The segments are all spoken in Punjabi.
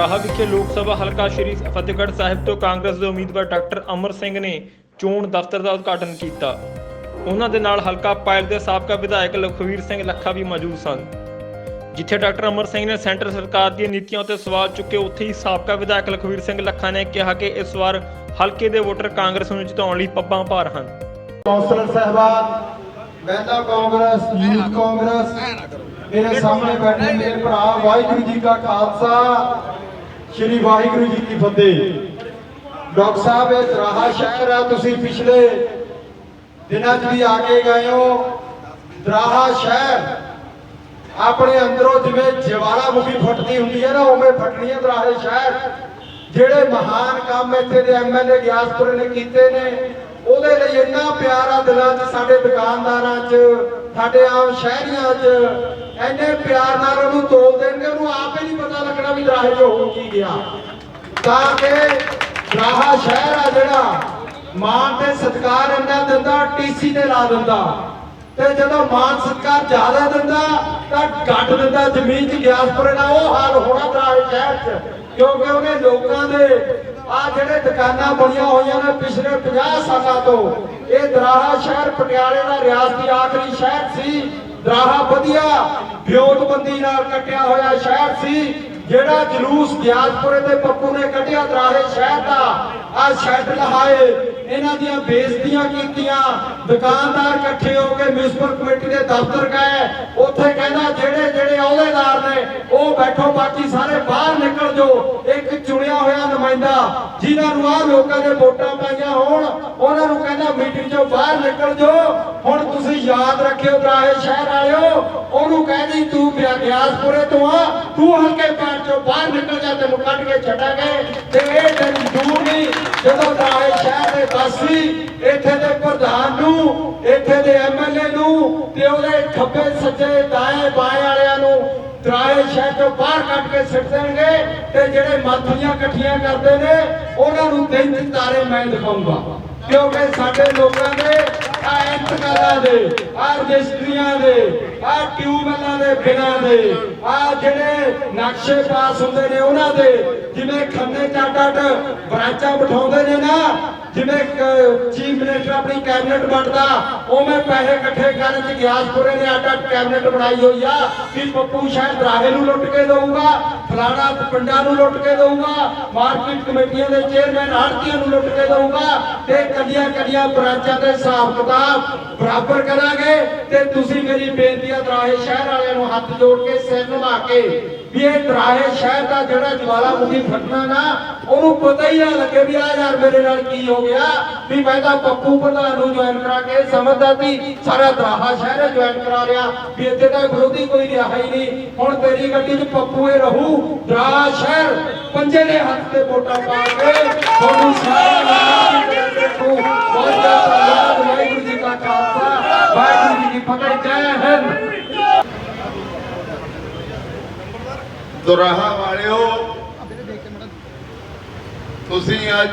ਦਰਾਹਾ ਵਿਖੇ ਲੋਕ ਸਭਾ ਹਲਕਾ ਸ਼੍ਰੀ ਫਤਿਹਗੜ੍ਹ ਸਾਹਿਬ ਤੋਂ ਕਾਂਗਰਸ ਦੇ ਉਮੀਦਵਾਰ ਡਾਕਟਰ ਅਮਰ ਸਿੰਘ ਨੇ ਚੋਣ ਦਫ਼ਤਰ ਦਾ ਉਦਘਾਟਨ ਕੀਤਾ। ਉਹਨਾਂ ਦੇ ਨਾਲ ਹਲਕਾ ਪਾਇਲ ਦੇ ਸਾਬਕਾ ਵਿਧਾਇਕ ਲਖਵੀਰ ਸਿੰਘ ਲੱਖਾ ਵੀ ਮੌਜੂਦ ਸਨ। ਜਿੱਥੇ ਡਾਕਟਰ ਅਮਰ ਸਿੰਘ ਨੇ ਸੈਂਟਰ ਸਰਕਾਰ ਦੀਆਂ ਨੀਤੀਆਂ ਉੱਤੇ ਸਵਾਲ ਚੁੱਕੇ, ਉੱਥੇ ਹੀ ਸਾਬਕਾ ਵਿਧਾਇਕ ਲਖਵੀਰ ਸਿੰਘ ਲੱਖਾ ਨੇ ਕਿਹਾ ਕਿ ਇਸ ਵਾਰ ਹਲਕੇ ਦੇ ਵੋਟਰ ਕਾਂਗਰਸ ਨੂੰ ਜਿਤਾਉਣ ਲਈ ਪੱਬਾਂ ਭਾਰ ਹਨ। ਕੌਂਸਲਰ ਸਾਹਿਬਾਨ ਮਹਿਲਾ ਕਾਂਗਰਸ ਯੂਥ ਕਾਂਗਰਸ, ਮੇਰੇ ਸਾਹਮਣੇ ਬੈਠੇ ਮੇਰੇ ਭਰਾ, ਵਾਹਿਗੁਰੂ ਜੀ ਕਾ ਖਾਲਸਾ। ਸ੍ਰੀ ਵਾਹਿਗੁਰੂ ਜੀ ਕੀ ਫਤਿਹ। ਡਾਕਟਰ ਸਾਹਿਬ, ਇਹ ਦਰਾਹਾ ਸ਼ਹਿਰ ਆ, ਤੁਸੀਂ ਪਿਛਲੇ ਦਿਨਾਂ 'ਚ ਵੀ ਆ ਕੇ ਗਏ ਹੋ। ਦਰਾਹਾ ਸ਼ਹਿਰ, ਆਪਣੇ ਅੰਦਰੋਂ ਜਿਵੇਂ ਜਵਾਲਾ ਮੁਖੀ ਫਟਦੀ ਹੁੰਦੀ ਹੈ ਨਾ, ਉਵੇਂ ਫਟਣੀ ਹੈ ਦਰਾਹੇ ਸ਼ਹਿਰ। ਜਿਹੜੇ ਮਹਾਨ ਕੰਮ ਇੱਥੇ ਦੇ ਐਮਐਲਏ ਗਿਆਸਪੁਰ ਨੇ ਕੀਤੇ ਨੇ, ਉਹਦੇ ਲਈ ਇੰਨਾ ਪਿਆਰ ਆ ਦਿਲਾਂ 'ਚ ਸਾਡੇ ਦੁਕਾਨਦਾਰਾਂ 'ਚ ਸਾਡੇ ਆਮ ਸ਼ਹਿਰੀਆਂ 'ਚ ਇੰਨੇ ਪਿਆਰ ਨਾਲ ਉਹਨੂੰ ਤੋਲ ਦੇਣਗੇ, ਉਹਨੂੰ ਆਪ ਨਹੀਂ ਪਤਾ ਲੱਗਣਾ ਵੀ ਦਰਾਹੇ 'ਚ ਹੋ ਕੀ ਗਿਆ। ਤਾਂ ਕਿ ਦਰਾਹਾ ਸ਼ਹਿਰ ਆ ਜਿਹੜਾ, ਮਾਨ ਤੇ ਸਤਕਾਰ ਇੰਨਾ ਦਿੰਦਾ ਟੀਸੀ ਤੇ ਲਾ ਦਿੰਦਾ। ਤੇ ਜਦੋਂ ਮਾਨ ਸਤਕਾਰ ਜ਼ਿਆਦਾ ਦਿੰਦਾ, ਤਾਂ ਘੱਟ ਦਿੰਦਾ, ਜ਼ਮੀਨ 'ਚ ਗਿਆਸਪੁਰੇ ਦਾ ਉਹ ਹਾਲ ਹੋਣਾ ਦਰਾਹੇ ਸ਼ਹਿਰ 'ਚ, ਕਿਉਂਕਿ ਉਹਨੇ ਲੋਕਾਂ ਦੇ ਆ ਜਿਹੜੇ ਦੁਕਾਨਾਂ ਬਣੀਆਂ ਹੋਈਆਂ ਨੇ ਪਿਛਲੇ 50 ਸਾਲਾਂ ਤੋਂ, ਇਹ ਦਰਾਹਾ ਸ਼ਹਿਰ ਪਟਿਆਲੇ ਦਾ ਰਿਆਸਤੀ ਆਖਰੀ ਸ਼ਹਿਰ ਸੀ। ਦਰਾਹਾ ਵਧੀਆ ਵਿਉਂਤਬੰਦੀ ਨਾਲ ਕੱਟਿਆ ਹੋਇਆ ਸ਼ਹਿਰ ਸੀ, ਜਿਹੜਾ ਜਲੂਸ ਗਿਆਸਪੁਰੇ ਤੇ ਪੱਪੂ ਨੇ ਕੱਢਿਆ ਦਰਾਹੇ ਸ਼ਹਿਰ ਦਾ। ਆ ਸ਼ੈੱਡ ਲਹਾਏ, ਇਹਨਾਂ ਦੀਆਂ ਬੇਇੱਜ਼ਤੀਆਂ ਕੀਤੀਆਂ। ਦੁਕਾਨਦਾਰ ਇਕੱਠੇ ਹੋ ਕੇ ਮਿਊਨਿਸਪਲ ਕਮੇਟੀ ਦੇ ਦਫ਼ਤਰ ਗਏ। ਉੱਥੇ ਕਹਿੰਦਾ ਜਿਹੜੇ ਜਿਹੜੇ ਅਹੁਦੇਦਾਰ ਨੇ, ਉਹ ਬੈਠੋ, ਬਾਕੀ ਸਾਰੇ ਬਾਹਰ ਨਿਕਲ ਜਾਓ। ਹੋਇਆ ਜਿਨ੍ਹਾਂ ਨੂੰ ਆ ਲੋਕਾਂ ਦੇ ਵੋਟਾਂ ਪਾਈਆਂ ਹੋਣ, ਉਹਨਾਂ ਨੂੰ ਕਹਿੰਦਾ ਮੀਟਿੰਗ ਚੋਂ ਬਾਹਰ ਨਿਕਲ ਜਾਓ। ਹੁਣ ਤੁਸੀਂ ਯਾਦ ਰੱਖਿਓ ਦਰਾਹੇ ਸ਼ਹਿਰ ਵਾਲਿਓ, ਉਹਨੂੰ ਕਹਿੰਦੀ ਤੂੰ ਬਿਆ- ਤੋਂ ਆ। ਤੂੰ ਹਲਕੇ ਪੈਰ ਚੋਂ ਬਾਹਰ ਨਿਕਲ ਜਾ, ਤੈਨੂੰ ਕੱਢ ਕੇ ਛੱਡਾਂਗੇ ਤੇ ਇਹ ਦਿਨ ਦੂਰ ਨਹੀਂ, ਜਦੋਂ ਦਰਾਹੇ ਸ਼ਹਿਰ ਦੇ ਵਾਸੀ ਇੱਥੇ ਦੇ ਪ੍ਰਧਾਨ ਨੂੰ, ਇੱਥੇ ਦੇ ਐਮਐਲਏ ਨੂੰ ਤੇ ਉਹਦੇ ਖੱਬੇ ਸੱਜੇ ਦਾਏ ਬਾਏ ਵਾਲਿਆਂ ਸ਼ਹਿਰ ਤੋਂ ਬਾਹਰ ਕੱਢ ਕੇ ਸਿੱਟ ਦੇਣਗੇ ਤੇ ਜਿਹੜੇ ਮਾਥੀਆਂ ਇਕੱਠੀਆਂ ਕਰਦੇ ਨੇ, ਉਹਨਾਂ ਨੂੰ ਦਿਨ ਚ ਤਾਰੇ ਮੈਂ ਦਿਖਾਉਂਗਾ। ਕਿਉਂਕਿ ਸਾਡੇ ਲੋਕਾਂ ਦੇ ਆ ਇੰਤਕਾਲਾਂ ਦੇ, ਆ ਰਜਿਸਟਰੀਆਂ ਦੇ, ਆ ਟਿਊਬਵੈਲਾਂ ਦੇ ਬਿਨਾਂ ਦੇ, ਆ ਜਿਹੜੇ ਨਕਸ਼ੇ ਪਾਸ ਹੁੰਦੇ ਨੇ ਉਹਨਾਂ ਦੇ, ਜਿਵੇਂ ਖੰਨੇ ਚਾਟਟ ਬਰਾਂਚਾਂ ਬਿਠਾਉਂਦੇ ਨੇ ਨਾ ਜਿਵੇਂ ਚੀਫ ਮਿਨਿਸਟਰ ਆਪਣੀ ਕੈਬਨਿਟ ਬਣਦਾ, ਉਵੇਂ ਪੈਸੇ ਇਕੱਠੇ ਕਰਨ ਚ ਗਿਆਸਪੁਰੇ ਨੇ ਅੱਡ ਕੈਬਨਿਟ ਬਣਾਈ ਹੋਈ ਆ ਕਿ ਪੱਪੂ ਸ਼ਾਇਦ ਦਰਾਹੇ ਨੂੰ ਲੁੱਟ ਕੇ ਦਊਗਾ, ਫਲਾਣਾ ਪਿੰਡਾਂ ਨੂੰ ਲੁੱਟ ਕੇ ਦਊਗਾ, ਮਾਰਕੀਟ ਕਮੇਟੀਆਂ ਦੇ ਚੇਅਰਮੈਨ ਆੜਤੀਆਂ ਨੂੰ ਲੁੱਟ ਕੇ ਦਊਗਾ, ਤੇ ਕੱਲੀਆਂ ਕੱਲੀਆਂ ਬ੍ਰਾਂਚਾਂ ਦੇ ਹਿਸਾਬ ਕਿਤਾਬ ਬਰਾਬਰ ਕਰਾਂਗੇ, ਤੇ ਤੁਸੀਂ ਮੇਰੀ ਬੇਨਤੀ ਆ ਦਰਾਹੇ ਸ਼ਹਿਰ ਵਾਲਿਆਂ ਨੂੰ ਹੱਥ ਜੋੜ ਕੇ ਸਿਰ ਨਿਭਾ ਕੇ, ਵੀ ਇਹ ਦਰਾਹੇ ਸ਼ਹਿਰ ਦਾ ਜਿਹੜਾ ਜਵਾਲਾਮੁਖੀ ਫਟਣਾ ਨਾ, ਉਹਨੂੰ ਪਤਾ ਹੀ ਨਾ ਲੱਗੇ ਵੀ ਆ ਯਾਰ ਮੇਰੇ ਨਾਲ ਕੀ ਹੋ ਗਿਆ ਵੀ ਮੈਂ ਤਾਂ ਪੱਪੂ ਪ੍ਰਧਾਨ ਨੂੰ ਜੁਆਇਨ ਕਰਾ ਕੇ ਸਮਝਦਾ ਸੀ, ਸਾਰਾ ਦਰਾਹਾ ਸ਼ਹਿਰ ਜੁਆਇਨ ਕਰਾ ਲਿਆ ਵੀ ਇੱਥੇ ਤਾਂ ਵਿਰੋਧੀ ਕੋਈ ਰਿਹਾ ਹੀ ਨਹੀਂ। ਹੁਣ ਤੇਰੀ ਗੱਡੀ 'ਚ ਪੱਪੂ ਇਹ ਰਹੂ, ਦਰਾਹਾ ਸ਼ਹਿਰ, ਪੰਜੇ ਦੇ ਹੱਥ ਤੇ ਵੋਟਾਂ ਪਾ ਕੇ ਤੁਹਾਨੂੰ ਸਾਰਿਆਂ ਨੂੰ ਦੇਖੋ। ਬਹੁਤ ਬਹੁਤ ਵਾਹਿਗੁਰੂ ਜੀ ਕਾ ਖਾਲਸਾ, ਵਾਹਿਗੁਰੂ ਜੀ ਕੀ ਫਤਿਹ, ਜੈ ਹਿੰਦ। ਦੁਰਾਹਾ ਵਾਲਿਓ, ਤੁਸੀਂ ਅੱਜ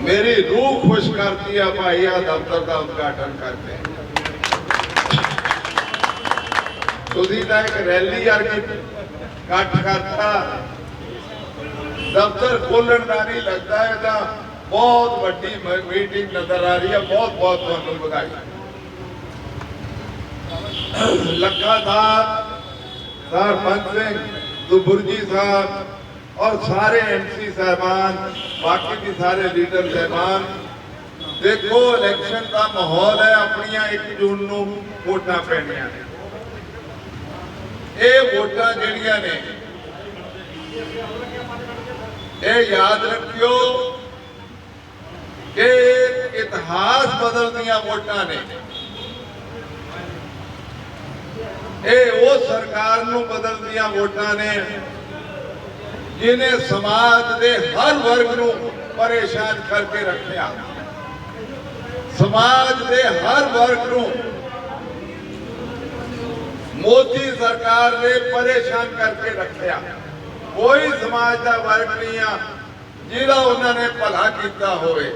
ਮੇਰੀ ਰੂਹ ਖੁਸ਼ ਕਰਤੀ ਆ ਭਾਈ ਆ ਦਫ਼ਤਰ ਦਾ ਉਦਘਾਟਨ ਕਰਕੇ ਤੁਸੀਂ ਤਾਂ ਇੱਕ ਰੈਲੀ ਵਰਗੀ ਇਕੱਠ ਕਰਤਾ ਦਫ਼ਤਰ ਖੋਲਣ ਦਾ ਨਹੀਂ ਲੱਗਦਾ ਇਹ ਤਾਂ ਬਹੁਤ ਵੱਡੀ ਮ- ਮੀਟਿੰਗ ਨਜ਼ਰ ਆ ਰਹੀ ਹੈ ਬਹੁਤ ਬਹੁਤ ਤੁਹਾਨੂੰ ਵਧਾਈ ਲੱਖਾ ਸਾਹਿਬ सरपंच सिंह दुबुर्जी साहब ਔਰ ਸਾਰੇ ਐਮਸੀ ਸਹਿਬਾਨ, ਬਾਕੀ ਵੀ ਸਾਰੇ ਲੀਡਰ ਸਹਿਬਾਨ, ਦੇਖੋ ਇਲੈਕਸ਼ਨ ਦਾ ਮਾਹੌਲ ਹੈ, ਆਪਣੀਆਂ 1 ਜੂਨ ਨੂੰ ਵੋਟਾਂ ਪੈਣੀਆਂ ਨੇ। ਇਹ ਵੋਟਾਂ ਜਿਹੜੀਆਂ ਨੇ, ਇਹ ਯਾਦ ਰੱਖਿਓ ਕਿ ਇਤਿਹਾਸ ਬਦਲਦੀਆਂ ਵੋਟਾਂ ਨੇ। ਇਹ ਉਹ ਸਰਕਾਰ ਨੂੰ ਬਦਲਦੀਆਂ ਵੋਟਾਂ ਨੇ ਜਿਹਨੇ ਸਮਾਜ ਦੇ ਹਰ ਵਰਗ ਨੂੰ ਪਰੇਸ਼ਾਨ ਕਰਕੇ ਰੱਖਿਆ। ਸਮਾਜ ਦੇ ਹਰ ਵਰਗ ਨੂੰ ਮੋਦੀ ਸਰਕਾਰ ਨੇ ਪਰੇਸ਼ਾਨ ਕਰਕੇ ਰੱਖਿਆ। ਕੋਈ ਸਮਾਜ ਦਾ ਵਰਗ ਨਹੀਂ ਆ ਜਿਹਦਾ ਉਹਨਾਂ ਨੇ ਭਲਾ ਕੀਤਾ ਹੋਵੇ।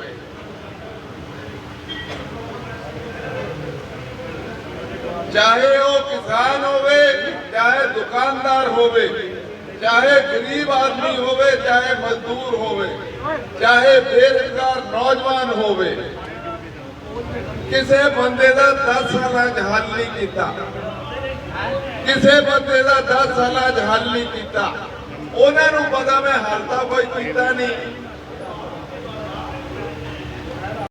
ਚਾਹੇ ਉਹ ਕਿਸਾਨ ਹੋਵੇ, ਚਾਹੇ ਦੁਕਾਨਦਾਰ ਹੋਵੇ ਚਾਹੇ ਗਰੀਬ ਆਦਮੀ ਹੋਵੇ, ਚਾਹੇ ਮਜ਼ਦੂਰ ਹੋਵੇ, ਚਾਹੇ ਬੇਰੁਜ਼ਗਾਰ ਨੌਜਵਾਨ ਹੋਵੇ, ਕਿਸੇ ਬੰਦੇ ਦਾ 10 ਸਾਲਾਂ 'ਚ ਹੱਲ ਨਹੀਂ ਕੀਤਾ। ਕਿਸੇ ਬੰਦੇ ਦਾ 10 ਸਾਲਾਂ 'ਚ ਹੱਲ ਨਹੀਂ ਕੀਤਾ। ਉਹਨਾਂ ਨੂੰ ਪਤਾ ਮੈਂ ਹੱਲ ਤਾਂ ਕੋਈ ਕੀਤਾ ਨਹੀਂ।